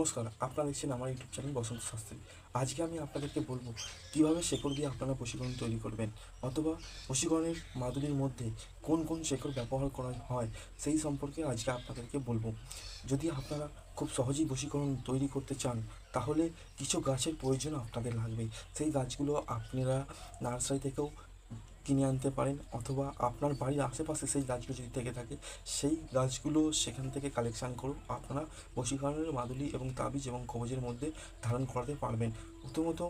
নমস্কার, আপনারা দেখছেন আমার ইউটিউব চ্যানেল বসন্ত শাস্ত্রী। আজকে আমি আপনাদেরকে বলব, কীভাবে শেকড় দিয়ে আপনারা বশীকরণ তৈরি করবেন অথবা বশীকরণের মাদুলির মধ্যে কোন কোন শেকড় ব্যবহার করা হয়, সেই সম্পর্কে আজকে আপনাদেরকে বলব। যদি আপনারা খুব সহজেই বশীকরণ তৈরি করতে চান, তাহলে কিছু গাছের প্রয়োজন আপনাদের লাগবে। সেই গাছগুলো আপনারা নার্সারি থেকেও কিনে আনতে পারেন অথবা আপনার বাড়ির আশেপাশে সেই গাছগুলো যদি থেকে থাকে, সেই গাছগুলো সেখান থেকে কালেকশান করুন। আপনারা বশীকরণের মাদুলি এবং তাবিজ এবং কবজের মধ্যে ধারণ করাতে পারবেন। প্রথমত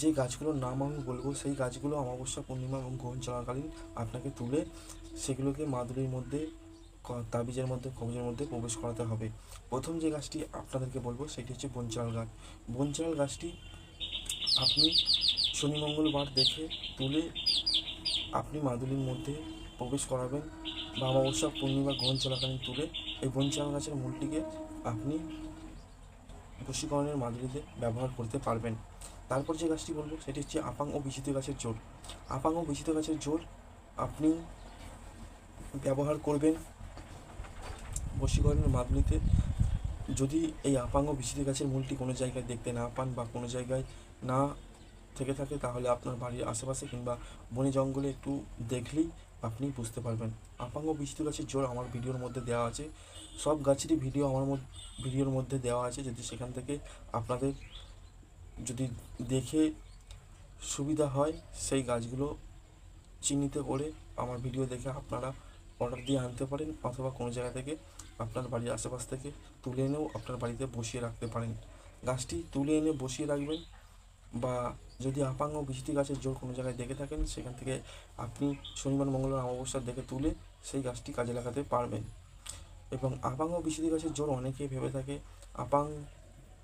যে গাছগুলোর নাম আমি বলব, সেই গাছগুলো অমাবস্যা পূর্ণিমা এবং গ্রহণ চলাকালীন আপনাকে তুলে সেগুলোকে মাদুলির মধ্যে তাবিজের মধ্যে, কবজের মধ্যে প্রবেশ করাতে হবে। প্রথম যে গাছটি আপনাদেরকে বলব, সেটি হচ্ছে বনচাল গাছ। বনচাল গাছটি আপনি শনি, মঙ্গলবার দেখে তুলে আপনি মাদুলির মধ্যে প্রবেশ করাবেন বা অমাবস্যা, পূর্ণিমা গ্রহণ চলাকালীন তুলে এই বনচাল গাছের মূলটিকে আপনি বশীকরণের মাদুলিতে ব্যবহার করতে পারবেন। তারপর যে গাছটি বলব, সেটি হচ্ছে আপাং ও বিচিত গাছের জোর। আপাং ও বিচিত গাছের জোর আপনি ব্যবহার করবেন বশীকরণের মাদুলিতে। যদি এই আপাঙ্গ বিচিত গাছের মূলটি কোনো জায়গায় দেখতে না পান বা কোনো জায়গায় না থেকে থাকে, তাহলে আপনার বাড়ির আশেপাশে কিংবা বনে জঙ্গলে একটু দেখলেই আপনি বুঝতে পারবেন। আপাঙ্গ বিচিত গাছের জোর আমার ভিডিওর মধ্যে দেওয়া আছে। সব গাছেরই ভিডিও আমার ভিডিওর মধ্যে দেওয়া আছে যদি সেখান থেকে আপনাদের যদি দেখে সুবিধা হয়, সেই গাছগুলো চিহ্নিত করে আমার ভিডিও দেখে আপনারা অর্ডার দিয়ে আনতে পারেন অথবা কোনো জায়গা থেকে আপনার বাড়ির আশেপাশ থেকে তুলে এনেও আপনার বাড়িতে বসিয়ে রাখতে পারেন। গাছটি তুলে এনে বসিয়ে রাখবেন বা যদি আপাঙ্গ বৃষ্টি গাছের জোর কোনো জায়গায় দেখে থাকেন, সেখান থেকে আপনি শনিবার, মঙ্গলবার অমাবস্যার দেখে তুলে সেই গাছটি কাজে লাগাতে পারবেন। এবং আপাঙ্গ বৃষ্টি গাছের জোর অনেকেই ভেবে থাকে আপাং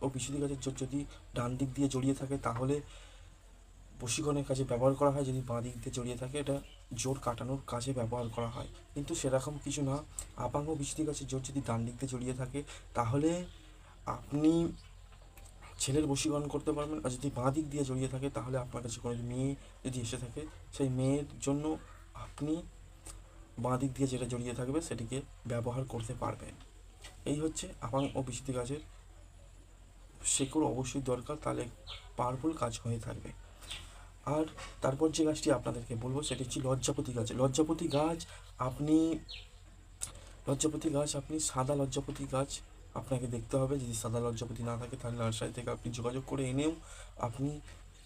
ও বৃষ্টি গাছের জোর যদি ডান দিক দিয়ে জড়িয়ে থাকে, তাহলে বশীকরণের কাজে ব্যবহার করা হয়, যদি বাঁ দিক দিয়ে জড়িয়ে থাকে, এটা জোর কাটানোর কাজে ব্যবহার করা হয়। কিন্তু সেরকম কিছু না। আপাঙ্গ বৃষ্টি গাছের জোর যদি ডান দিক দিয়ে জড়িয়ে থাকে, তাহলে আপনি ছেলের বশীকরণ করতে পারবেন আর যদি বাঁ দিক দিয়ে জড়িয়ে থাকে তাহলে আপনার কাছে কোনো মেয়ে যদি এসে থাকে, সেই মেয়ের জন্য আপনি বাঁ দিক দিয়ে যেটা জড়িয়ে থাকবে সেটিকে ব্যবহার করতে পারবেন। এই হচ্ছে আপাং ও বিচিতি গাছের শেকড় অবশ্যই দরকার, তাহলে পাওয়ারফুল কাজ হয়ে থাকবে। আর তারপর যে গাছটি আপনাদেরকে বলব সেটি হচ্ছে লজ্জাপতি গাছ। লজ্জাপতি গাছ আপনি, লজ্জাপতি গাছ আপনি সাদা লজ্জাপতি গাছ আপনাকে দেখতে হবে, যদি সাদা লজ্জাপতি না থাকে তাহলে নার্সারি থেকে আপনি যোগাযোগ করে এনেও আপনি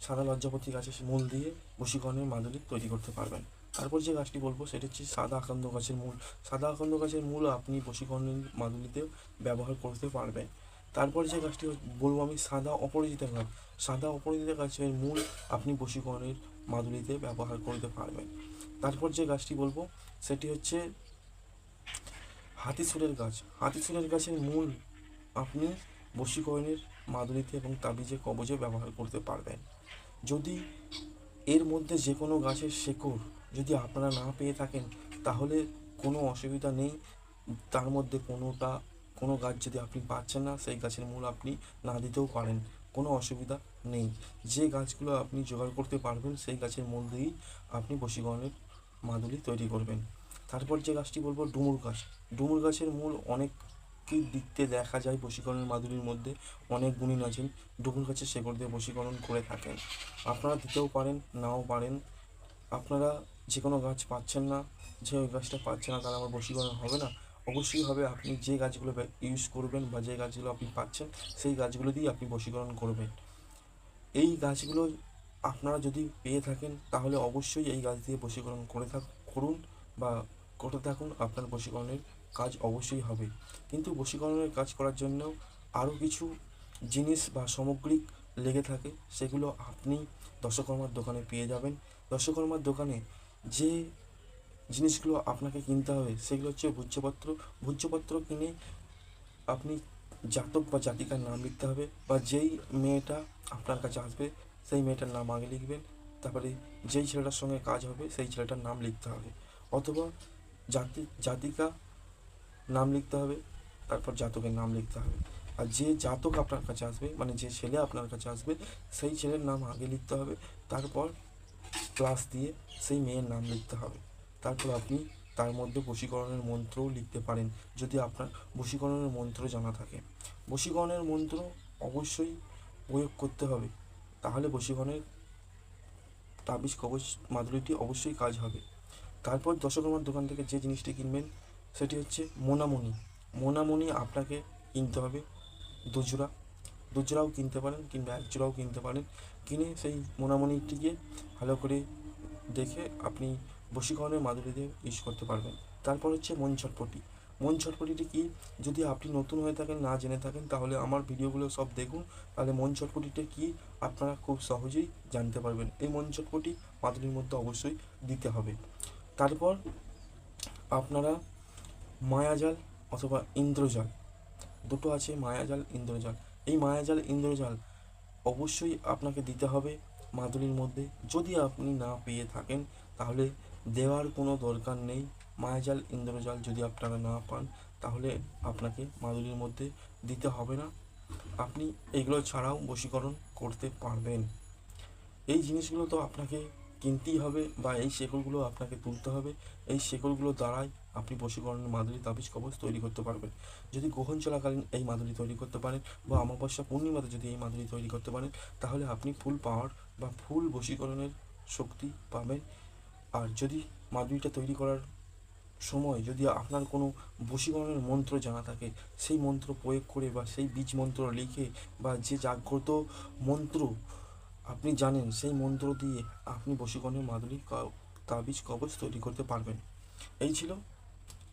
সাদা লজ্জাপতি গাছের মূল দিয়ে বশীকরণের মাদুলি তৈরি করতে পারবেন। তারপর যে গাছটি বলব সেটা হচ্ছে সাদা আকন্দ গাছের মূল। সাদা আকন্দ গাছের মূল আপনি বশীকরণের মাদুলিতেও ব্যবহার করতে পারবেন। তারপর যে গাছটি বলব আমি সাদা অপরাজিতা গাছ। সাদা অপরাজিতা গাছের মূল আপনি বশীকরণের মাদুলিতে ব্যবহার করতে পারবেন। তারপর যে গাছটি বলব সেটি হচ্ছে হাতিসুরের গাছ। হাতিসুরের গাছের মূল আপনি বশীকরণের মাদুলিতে এবং তাবিজে, কবজে ব্যবহার করতে পারবেন। যদি এর মধ্যে যে কোনো গাছের শেকড় যদি আপনারা না পেয়ে থাকেন, তাহলে কোনো অসুবিধা নেই। তার মধ্যে কোনোটা, কোনো গাছ যদি আপনি পাচ্ছেন না, সেই গাছের মূল আপনি না দিতেও পারেন। কোনো অসুবিধা নেই। যে গাছগুলো আপনি জোগাড় করতে পারবেন, সেই গাছের মূল দিয়েই আপনি বশীকরণের মাদুলি তৈরি করবেন। তারপর যে গাছটি বলব, ডুমুর গাছ। ডুমুর গাছের মূল অনেকই দিকতে দেখা যায় বশীকরণের মাদুলির মধ্যে, অনেক গুণিন আছেন ডুমুর গাছের শেকড় দিয়ে বশীকরণ করে থাকেন। আপনারা দিতেও পারেন, নাও পারেন। আপনারা যে কোনো গাছ পাচ্ছেন না, যে ওই গাছটা পাচ্ছে না তাহলে আমার বশীকরণ হবে না। অবশ্যই হবে, আপনি যে গাছগুলো ইউজ করবেন বা যে গাছগুলো আপনি পাচ্ছেন, সেই গাছগুলো দিয়ে আপনি বশীকরণ করবেন। এই গাছগুলো আপনারা যদি পেয়ে থাকেন, তাহলে অবশ্যই এই গাছ দিয়ে বশীকরণ করে থাক করুন বা করতে থাকুন, আপনার বশীকরণের কাজ অবশ্যই হবে। কিন্তু বশীকরণের কাজ করার জন্য আরও কিছু জিনিস বা সামগ্রিক লেগে থাকে, সেগুলো আপনি দশকর্মার দোকানে পেয়ে যাবেন। দশকর্মার দোকানে যে জিনিসগুলো আপনাকে কিনতে হবে, সেগুলো হচ্ছে ভূজ্যপত্র। ভূজ্যপত্র কিনে আপনি জাতক বা জাতিকার নাম লিখতে হবে বা যেই মেয়েটা আপনার কাছে আসবে, সেই মেয়েটার নাম আগে লিখবেন। তারপরে যেই ছেলেটার সঙ্গে কাজ হবে, সেই ছেলেটার নাম লিখতে হবে। অথবা জাতি, জাতিকা নাম লিখতে হবে, তারপর জাতকের নাম লিখতে হবে। আর যে জাতক আপনার কাছে আসবে মানে যে ছেলে আপনার কাছে আসবে, সেই ছেলের নাম আগে লিখতে হবে, তারপর প্লাস দিয়ে সেই মেয়ের নাম লিখতে হবে। তারপর আপনি তার মধ্যে বশীকরণের মন্ত্রও লিখতে পারেন, যদি আপনার বশীকরণের মন্ত্র জানা থাকে। বশীকরণের মন্ত্র অবশ্যই প্রয়োগ করতে হবে, তাহলে বশীকরণের তাবিজ কবচ মাদুরিটি অবশ্যই কাজ হবে। তারপর দশকর্মার দোকান থেকে যে জিনিসটি কিনবেন, সেটি হচ্ছে মোনামণি মোনামণি আপনাকে কিনতে হবে দুজোড়া। দুজোড়াও কিনতে পারেন কিংবা এক জোড়াও কিনতে পারেন। কিনে সেই মোনামণিটিকে ভালো করে দেখে আপনি বশীকরণের মাদুরি দিয়ে ইউজ করতে পারবেন। তারপর হচ্ছে মন ছটপটি মন ছটপটিটি কি? যদি আপনি নতুন হয়ে থাকেন, না জেনে থাকেন, তাহলে আমার ভিডিওগুলো সব দেখুন। তাহলে মন ছটপটিটা কি? আপনারা খুব সহজেই জানতে পারবেন। এই মন ছটপটি মাদুরির মধ্যে অবশ্যই দিতে হবে। তারপর আপনারা মায়াজাল অথবা ইন্দ্রজাল, দুটো আছে মায়াজাল, ইন্দ্রজাল। এই মায়াজাল, ইন্দ্রজাল অবশ্যই আপনাকে দিতে হবে মাদুরির মধ্যে। যদি আপনি না পেয়ে থাকেন, তাহলে দেওয়ার কোনো দরকার নেই। মায়াজাল, ইন্দ্রজাল যদি আপনারা না পান, তাহলে আপনাকে মাদুরির মধ্যে দিতে হবে না। আপনি এগুলো ছাড়াও বশীকরণ করতে পারবেন। এই জিনিসগুলো তো আপনাকে কিনতেই হবে বা এই শেকলগুলো আপনাকে তুলতে হবে। এই শেকলগুলো দ্বারাই আপনি বশীকরণের মাদুরি তাবিজ কবচ তৈরি করতে পারবেন। যদি গ্রহণ চলাকালীন এই মাদুরি তৈরি করতে পারেন বা অমাবস্যা পূর্ণিমাতে যদি এই মাদুরি তৈরি করতে পারেন, তাহলে আপনি ফুল পাওয়ার বা ফুল বশীকরণের শক্তি পাবেন। আর যদি মাদুরিটা তৈরি করার সময় যদি আপনার কোনো বশীকরণের মন্ত্র জানা থাকে, সেই মন্ত্র প্রয়োগ করে বা সেই বীজ মন্ত্র লিখে বা যে জাগ্রত মন্ত্র আপনি জানেন, সেই মন্ত্র দিয়ে আপনি বশীকরণের মাদুরি কা- তাবিজ কবচ তৈরি করতে পারবেন। এই ছিল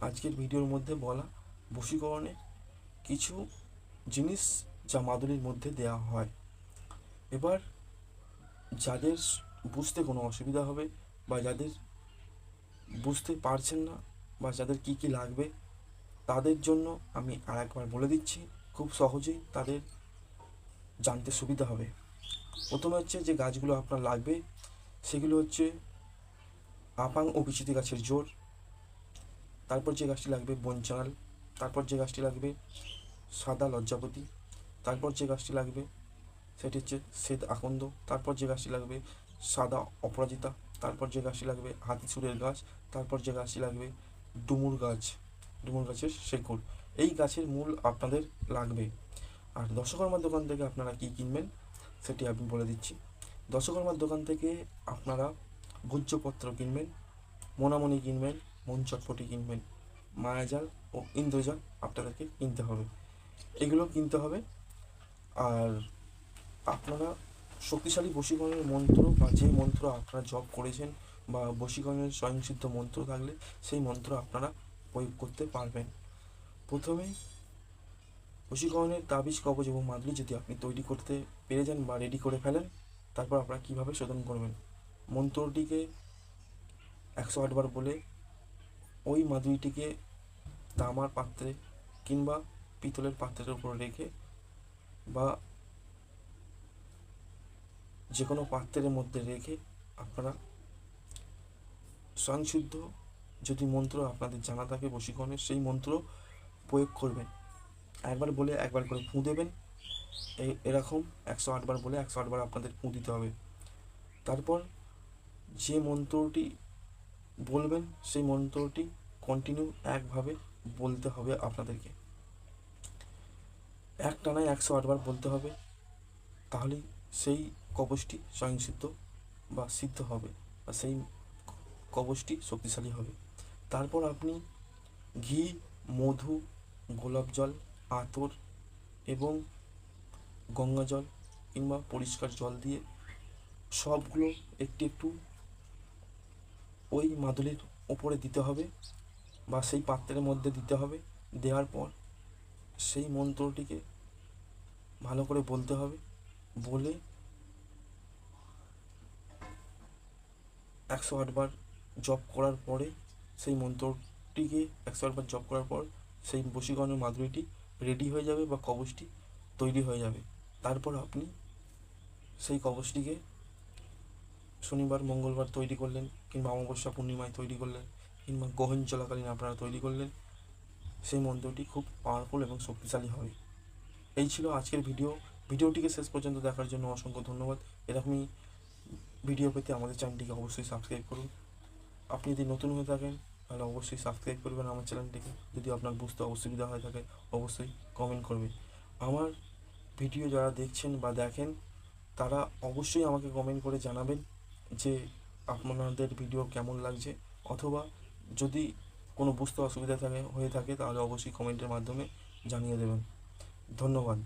আজকের ভিডিওর মধ্যে বলা বশীকরণে কিছু জিনিস যা মাদুরির মধ্যে দেওয়া হয়। এবার যাদের বুঝতে কোনো অসুবিধা হবে বা যাদের বুঝতে পারছেন না বা যাদের কি কি লাগবে, তাদের জন্য আমি আর একবার বলে দিচ্ছি, খুব সহজেই তাদের জানতে সুবিধা হবে। প্রথমে হচ্ছে যে গাছগুলো আপনার লাগবে, সেগুলো হচ্ছে আপাং ও বিচিতি গাছের জোর, তারপর যে গাছটি লাগবে বনচাল, তারপর যে গাছটি লাগবে সাদা লজ্জাপতি, তারপর যে গাছটি লাগবে সেটি হচ্ছে শ্বেত আকন্দ, তারপর যে গাছটি লাগবে সাদা অপরাজিতা, তারপর যে গাছটি লাগবে হাতিসুরের গাছ, তারপর যে গাছটি লাগবে ডুমুর গাছ, ডুমুর গাছের শেকড়। এই গাছের মূল আপনাদের লাগবে। আর দশকর্মার দোকান থেকে আপনারা কি কিনবেন? সেটি আমি বলে দিচ্ছি। দশকর্মার দোকান থেকে আপনারা ভোজ্যপত্র কিনবেন মোনামণি কিনবেন মন চটপটি কিনবেন, মায়াজাল ও ইন্দ্রজাল আপনাদেরকে কিনতে হবে। এগুলো কিনতে হবে। আর আপনারা শক্তিশালী বশীকরণের মন্ত্র বা যে মন্ত্র আপনারা জপ করেছেন বা বশীকরণের স্বয়ংসিদ্ধ মন্ত্র থাকলে সেই মন্ত্র আপনারা প্রয়োগ করতে পারবেন। প্রথমেই বশীকরণের তাবিজ কবচ এবং মাদুলি যদি আপনি তৈরি করতে পেরে যান বা রেডি করে ফেলেন, তারপর আপনারা কীভাবে শোধন করবেন? মন্ত্রটিকে একশো আটবার বলে ওই মাদুরিটিকে তামার পাত্রে কিংবা পিতলের পাত্রের উপর রেখে বা যে কোনো পাত্রের মধ্যে রেখে আপনারা স্বয়ংসিদ্ধ যদি মন্ত্র আপনাদের জানা থাকে বশীকরণের, সেই মন্ত্র প্রয়োগ করবেন। একবার বলে একবার করে ফুঁ দেবেন। এই এরকম একশো আটবার বলে একশো আটবার আপনাদের ফুঁ দিতে হবে। তারপর যে মন্ত্রটি বলবেন, সেই মন্ত্রটি কন্টিনিউ একভাবে বলতে হবে আপনাদেরকে। এক টানায় একশো আটবার বলতে হবে, তাহলেই সেই কবচটি স্বয়ংসিদ্ধ বা সিদ্ধ হবে বা সেই কবচটি শক্তিশালী হবে। তারপর আপনি ঘি, মধু, গোলাপ জল আতর এবং গঙ্গা জল কিংবা পরিষ্কার জল দিয়ে সবগুলো একটু একটু ওই মাদুলির ওপরে দিতে হবে বা সেই পাত্রের মধ্যে দিতে হবে। দেওয়ার পর সেই মন্ত্রটিকে ভালো করে বলতে হবে। বলে একশো আটবার জপ করার পরে সেই মন্ত্রটিকে একশো আটবার জপ করার পর সেই বশীকরণের মাদুরিটি রেডি হয়ে যাবে বা কবচটি তৈরি হয়ে যাবে। তারপর আপনি সেই কবচটিকে শনিবার, মঙ্গলবার তৈরি করলেন কিংবা অমাবস্যা, পূর্ণিমায় তৈরি করলেন কিংবা গহন চলাকালীন আপনারা তৈরি করলেন, সেই মন্ত্রটি খুব পাওয়ারফুল এবং শক্তিশালী হবে। এই ছিল আজকের ভিডিও ভিডিওটিকে শেষ পর্যন্ত দেখার জন্য অসংখ্য ধন্যবাদ। এরকমই ভিডিও পেতে আমাদের চ্যানেলটিকে অবশ্যই সাবস্ক্রাইব করুন। আপনি যদি নতুন হয়ে থাকেন তাহলে অবশ্যই সাবস্ক্রাইব করবেন আমার চ্যানেলটিকে যদি আপনার বুঝতে অসুবিধা হয়ে থাকে, অবশ্যই কমেন্ট করবেন। আমার ভিডিও যারা দেখছেন বা দেখেন, তারা অবশ্যই আমাকে কমেন্ট করে জানাবেন যে আপনাদের ভিডিও কেমন লাগছে। অথবা যদি কোনো বুঝতে অসুবিধা থাকে, হয়ে থাকে, তাহলে অবশ্যই কমেন্টের মাধ্যমে জানিয়ে দেবেন। ধন্যবাদ।